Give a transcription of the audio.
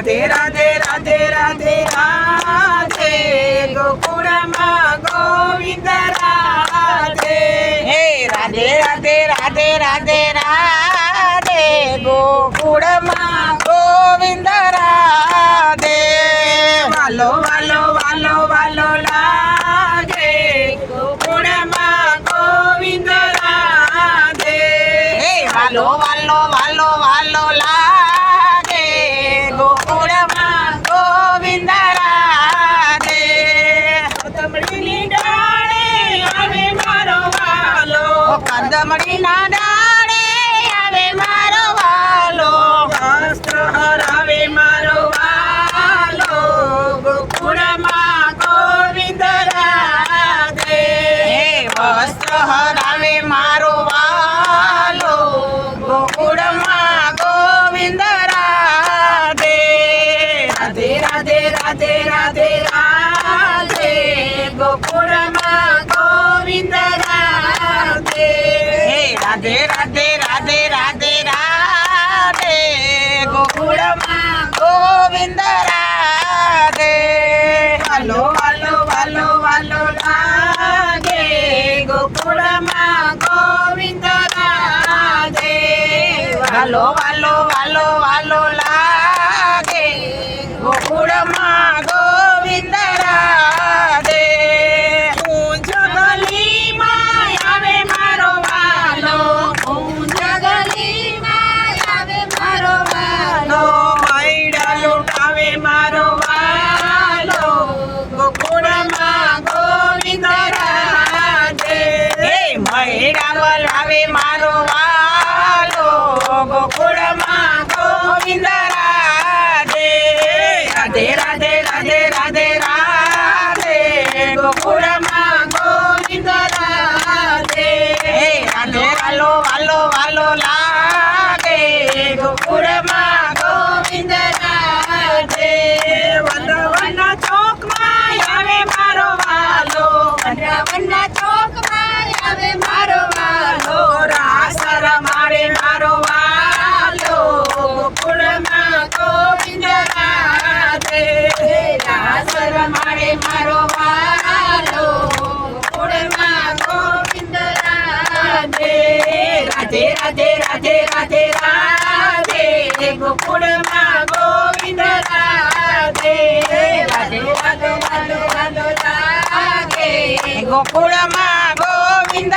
રાધે રાધે રાધે રાધે રાધે ગોકુળમાં ગોવિંદ રાધે. હે રાધે રાધે રાધે રાધે રાધે ગોકુળમાં ગોવિંદ રાધે. વાલો વાલો વાલો વાલો લાગે ગોકુળમાં ગોવિંદ રાધે. હે વાલો વાલો વાલો વાલો લાગે ગોકુળમાં રાધે રાધે રાધે રાધે ગોકુળમાં ગોવિંદ રાધે. રાધે રાધે રાધે રાધે રાધે ગોકુળમાં ગોવિંદ રાધે. વાલો વાલો વાલો વાલો રાધે ગોકુળમાં ગોવિંદ રાધે. વાલો વાલો વાલો વાલો લાગે ગોકુળમાં વાલો. મારો વાલો. ગોકુળમાં ગોવિંદ વાલો વાલો લાગે ગોકુળમાં ગોવિંદ વાલોવાના ચોક ચોકમાં આવે મારો વાલો વનવના ચોકમાં રાધે રાધે રાધે રાધે રાધે ગોકુળમાં ગોવિંદ રાધે રાધે રાધે રાધે રાધે રાધે. ગોકુળમાં ગોવિંદ